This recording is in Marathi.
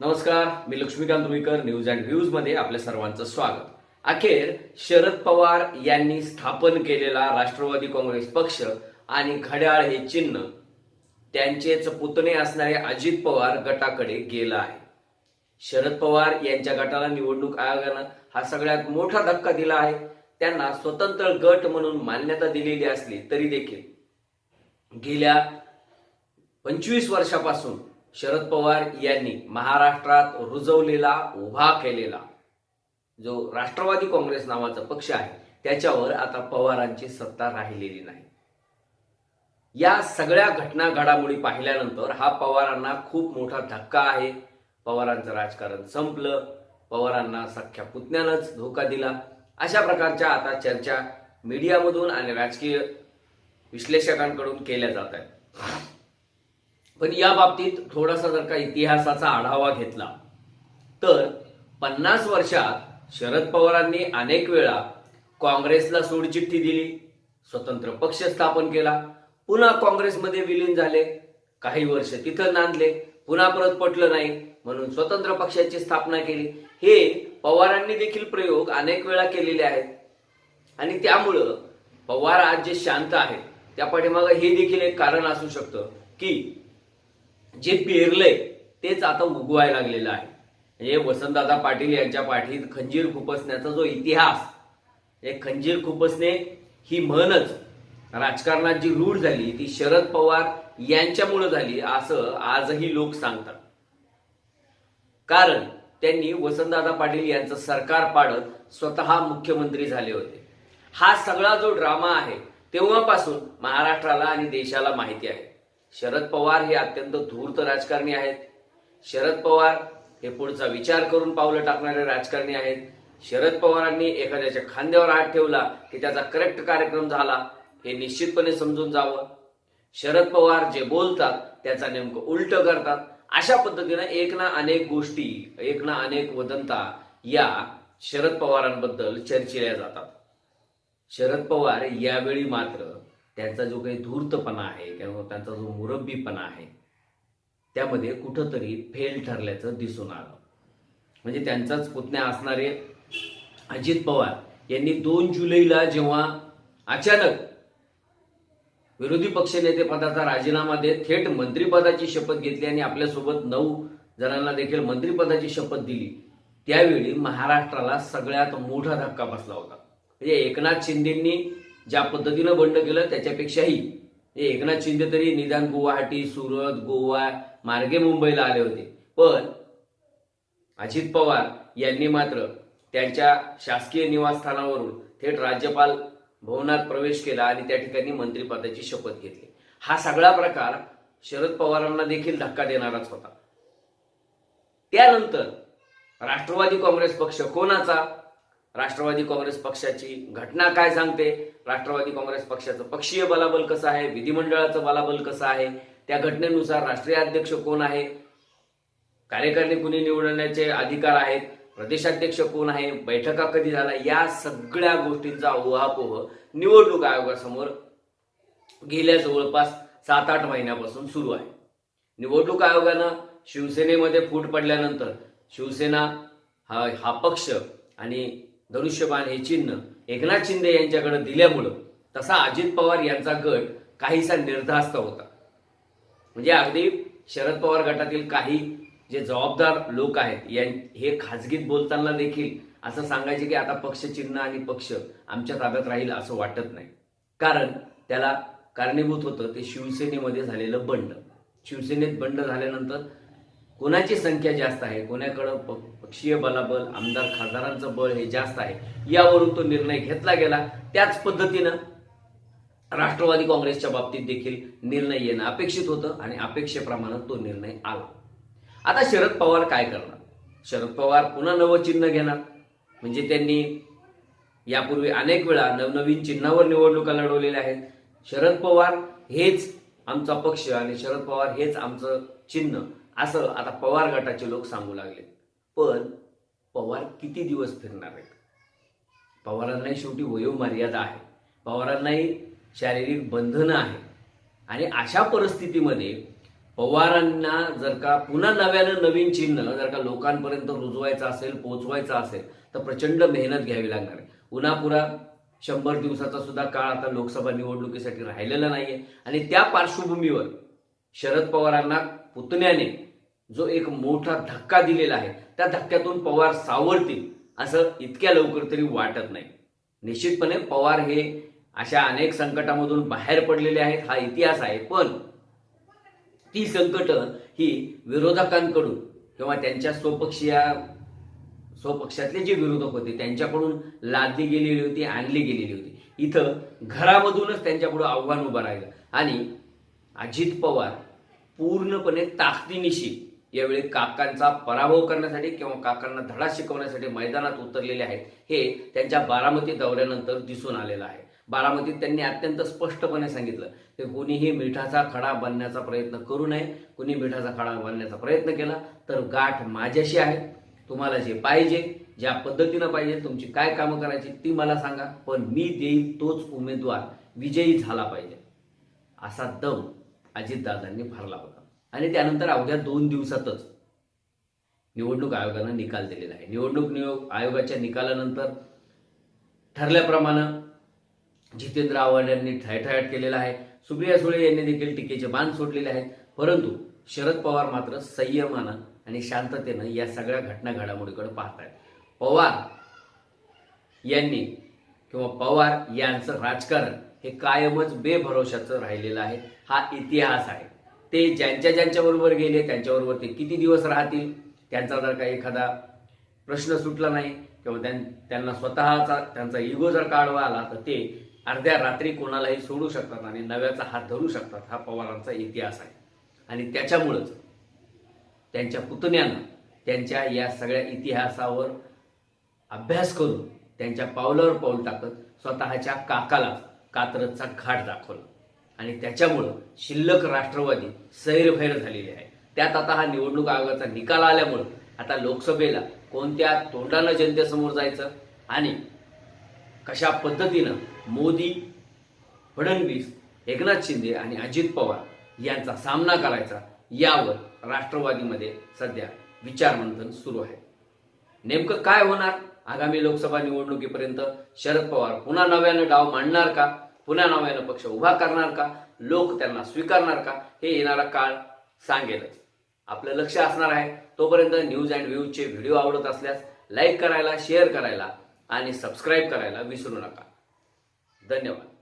नमस्कार मी लक्ष्मीकांत रुईकर न्यूज अँड व्ह्यूजमध्ये आपल्या सर्वांचं स्वागत. अखेर शरद पवार यांनी स्थापन केलेला राष्ट्रवादी काँग्रेस पक्ष आणि घड्याळ हे चिन्ह त्यांचेच पुतणे असणारे अजित पवार गटाकडे गेला आहे. शरद पवार यांच्या गटाला निवडणूक आयोगानं हा सगळ्यात मोठा धक्का दिला आहे. त्यांना स्वतंत्र गट म्हणून मान्यता दिलेली असली तरी देखील गेल्या पंचवीस वर्षापासून शरद पवार यांनी महाराष्ट्रात रुजवलेला उभा केलेला जो राष्ट्रवादी काँग्रेस नावाचा पक्ष आहे त्याच्यावर आता पवारांची सत्ता राहिलेली नाही. या सगळ्या घटना घडामोडी पाहिल्यानंतर हा पवारांना खूप मोठा धक्का आहे. पवारांचं राजकारण संपलं. पवारांना सख्या पुतण्यानंच धोका दिला. अशा प्रकारच्या आता चर्चा मीडियामधून आणि राजकीय विश्लेषकांकडून केल्या जात आहेत. पण या बाबतीत थोडासा जर का इतिहासाचा आढावा घेतला तर पन्नास वर्षात शरद पवारांनी अनेक वेळा काँग्रेसला सोडचिठ्ठी दिली स्वतंत्र पक्ष स्थापन केला पुन्हा काँग्रेसमध्ये विलीन झाले काही वर्ष तिथं नांदले पुन्हा परत पटलं नाही म्हणून स्वतंत्र पक्षाची स्थापना केली. हे पवारांनी देखील प्रयोग अनेक वेळा केलेले आहेत. आणि त्यामुळं पवार आज जे शांत आहेत त्या पाठीमागं हे देखील एक कारण असू शकतं की जे पेरलंय तेच आता उगवायला लागलेलं आहे. म्हणजे वसंतदादा पाटील यांच्या पाठीत खंजीर खुपसण्याचा जो इतिहास हे खंजीर खुपसणे ही म्हणच राजकारणात जी रूढ झाली ती शरद पवार यांच्यामुळे झाली असं आजही लोक सांगतात. कारण त्यांनी वसंतदादा पाटील यांचं सरकार पाडत स्वतः मुख्यमंत्री झाले होते. हा सगळा जो ड्रामा आहे तेव्हापासून महाराष्ट्राला आणि देशाला माहिती आहे. शरद पवार हे अत्यंत धूर्त राजकारणी आहेत. शरद पवार हे पुढचा विचार करून पावलं टाकणारे राजकारणी आहेत. शरद पवारांनी एखाद्याच्या खांद्यावर हात ठेवला की त्याचा करेक्ट कार्यक्रम झाला हे निश्चितपणे समजून जावं. शरद पवार जे बोलतात त्याचा नेमकं उलट करतात. अशा पद्धतीनं एक ना अनेक गोष्टी एक ना अनेक वदंता या शरद पवारांबद्दल चर्चिल्या जातात. शरद पवार यावेळी मात्र त्यांचा जो काही धूर्तपणा आहे किंवा त्यांचा जो मुरब्बीपणा आहे त्यामध्ये कुठंतरी फेल ठरल्याचं दिसून आलं. म्हणजे त्यांचाच पुतण्या असणारे अजित पवार यांनी दोन जुलैला जेव्हा अचानक विरोधी पक्षनेतेपदाचा राजीनामा देत थेट मंत्रिपदाची शपथ घेतली आणि आपल्यासोबत नऊ जणांना देखील मंत्रिपदाची शपथ दिली त्यावेळी महाराष्ट्राला सगळ्यात मोठा धक्का बसला होता. म्हणजे एकनाथ शिंदेंनी ज्या पद्धतीनं बंड केलं त्याच्यापेक्षाही एकनाथ शिंदे तरी निदान गुवाहाटी सुरत गोवा मार्गे मुंबईला आले होते. पण अजित पवार यांनी मात्र त्यांच्या शासकीय निवासस्थानावरून थेट राज्यपाल भवनात प्रवेश केला आणि त्या ठिकाणी मंत्रिपदाची शपथ घेतली. हा सगळा प्रकार शरद पवारांना देखील धक्का देणाराच होता. त्यानंतर राष्ट्रवादी काँग्रेस पक्ष कोणाचा? राष्ट्रवादी काँग्रेस पक्षाची घटना काय सांगते? राष्ट्रवादी काँग्रेस पक्षाचं पक्षीय बलाबल कसं आहे? विधिमंडळाचं बलाबल कसं आहे? त्या घटनेनुसार राष्ट्रीय अध्यक्ष कोण आहे? कार्यकारिणी कुणी निवडण्याचे अधिकार आहेत? प्रदेशाध्यक्ष कोण आहे? बैठका कधी झाला या सगळ्या गोष्टींचा ओहापोह निवडणूक आयोगासमोर गेल्या जवळपास सात आठ महिन्यापासून सुरू आहे. निवडणूक आयोगानं शिवसेनेमध्ये फूट पडल्यानंतर शिवसेना हा हा पक्ष आणि धनुष्यबाण हे चिन्ह एकनाथ शिंदे यांच्याकडे दिल्यामुळं तसा अजित पवार यांचा गट काहीसा निर्धास्त होता. म्हणजे अगदी शरद पवार गटातील काही जे जबाबदार लोक आहेत यां हे खाजगीत बोलताना देखील असं सांगायचे की आता पक्ष चिन्ह आणि पक्ष आमच्या ताब्यात राहील असं वाटत नाही. कारण त्याला कारणीभूत होतं ते शिवसेनेमध्ये झालेलं बंड. शिवसेनेत बंड झाल्यानंतर कोणाची संख्या जास्त आहे? कोणाकडं प- पक्षीय बलाबल आमदार खासदारांचं बळ हे जास्त आहे? यावरून तो निर्णय घेतला गेला. त्याच पद्धतीनं राष्ट्रवादी काँग्रेसच्या बाबतीत देखील निर्णय येणं अपेक्षित होतं आणि अपेक्षेप्रमाणे तो निर्णय आला. आता शरद पवार काय करणार? शरद पवार पुन्हा नवं चिन्ह घेणार. म्हणजे त्यांनी यापूर्वी अनेक वेळा नवनवीन चिन्हावर निवडणुका लढवलेल्या आहेत. शरद पवार हेच आमचा पक्ष आणि शरद पवार हेच आमचं चिन्ह. असं आता पवार गटाचे लोक सांगू लागले पण पवार किती दिवस फिरणार आहेत? पवारांनाही शेवटी वयोमर्यादा आहे. पवारांनाही शारीरिक बंधनं आहे आणि अशा परिस्थितीमध्ये पवारांना जर का पुन्हा नव्यानं नवीन चिन्ह जर का लोकांपर्यंत रुजवायचं असेल पोचवायचं असेल तर प्रचंड मेहनत घ्यावी लागणार उन्हापुरा शंभर दिवसाचा सुद्धा काळ आता लोकसभा निवडणुकीसाठी राहिलेला नाहीये. आणि त्या पार्श्वभूमीवर शरद पवारांना पुतण्याने जो एक मोठा धक्का दिलेला आहे त्या धक्क्यातून पवार सावरतील असं इतक्या लवकर तरी वाटत नाही. निश्चितपणे पवार हे अशा अनेक संकटामधून बाहेर पडलेले आहेत हा इतिहास आहे. पण ती संकट ही विरोधकांकडून किंवा त्यांच्या स्वपक्षीय स्वपक्षातले जे विरोधक होते त्यांच्याकडून लादली गेलेली होती आणली गेलेली होती. इथं घरामधूनच त्यांच्यापुढे आव्हान उभं राहिलं. आणि अजित पवार पूर्णपणे ताकदीनिशी यावेळी काकांचा पराभव करण्यासाठी किंवा काकांना धडा शिकवण्यासाठी मैदानात उतरलेले आहेत हे त्यांच्या बारामती दौऱ्यानंतर दिसून आलेलं आहे. बारामतीत त्यांनी अत्यंत स्पष्टपणे सांगितलं की कोणीही मिठाचा खडा बनण्याचा प्रयत्न करू नये. कोणी मिठाचा खडा बनण्याचा प्रयत्न केला तर गाठ माझ्याशी आहे. तुम्हाला जे पाहिजे ज्या पद्धतीनं पाहिजे तुमची काय कामं करायची ती मला सांगा पण मी देईल तोच उमेदवार विजयी झाला पाहिजे. असा दम अजितदादांनी भरला होता. आणि त्यानंतर अवघ्या दोन दिवसातच निवडणूक आयोगानं निकाल दिलेला आहे. निवडणूक नियोग आयोगाच्या निकालानंतर ठरल्याप्रमाणे जितेंद्र आव्हाड यांनी ठायठायट केलेला आहे. सुप्रिया सुळे यांनी देखील टीकेचे बाण सोडलेले आहेत. परंतु शरद पवार मात्र संयमानं आणि शांततेनं या सगळ्या घटना घडामोडीकडे पाहत आहेत पवार यांनी किंवा पवार यांचं राजकारण हे कायमच बेभरोशाचं राहिलेलं आहे. हा इतिहास आहे. ते ज्यांच्या ज्यांच्याबरोबर गेले त्यांच्याबरोबर ते किती दिवस राहतील? त्यांचा जर का एखादा प्रश्न सुटला नाही किंवा त्यां- त्यांना स्वतःचा त्यांचा इगो जर का आला तर ते अर्ध्या रात्री कोणालाही सोडू शकतात आणि नव्याचा हात धरू शकतात. हा पवारांचा इतिहास आहे. आणि त्याच्यामुळंच त्यांच्या पुतण्यानं त्यांच्या या सगळ्या इतिहासावर अभ्यास करून त्यांच्या पावलावर पाऊल टाकत स्वतःच्या काकाला कात्रजचा घाट दाखवला. आणि त्याच्यामुळं शिल्लक राष्ट्रवादी सैरभैर झालेली आहे. त्यात आता हा निवडणूक आयोगाचा निकाल आल्यामुळं आता लोकसभेला कोणत्या तोंडानं जनतेसमोर जायचं आणि कशा पद्धतीनं मोदी फडणवीस एकनाथ शिंदे आणि अजित पवार यांचा सामना करायचा यावर राष्ट्रवादीमध्ये सध्या विचारमंथन सुरू आहे. नेमकं काय होणार? आगामी लोकसभा निवडणुकीपर्यंत शरद पवार पुन्हा नव्यानं डाव मांडणार का? पुन्हा नव्यानं पक्ष उभा करणार का? लोक त्यांना स्वीकारणार का? हे येणारा काळ सांगेलच. आपलं लक्ष असणार आहे. तोपर्यंत न्यूज अँड व्ह्यूजचे व्हिडिओ आवडत असल्यास लाईक करायला शेअर करायला आणि सबस्क्राईब करायला विसरू नका. धन्यवाद.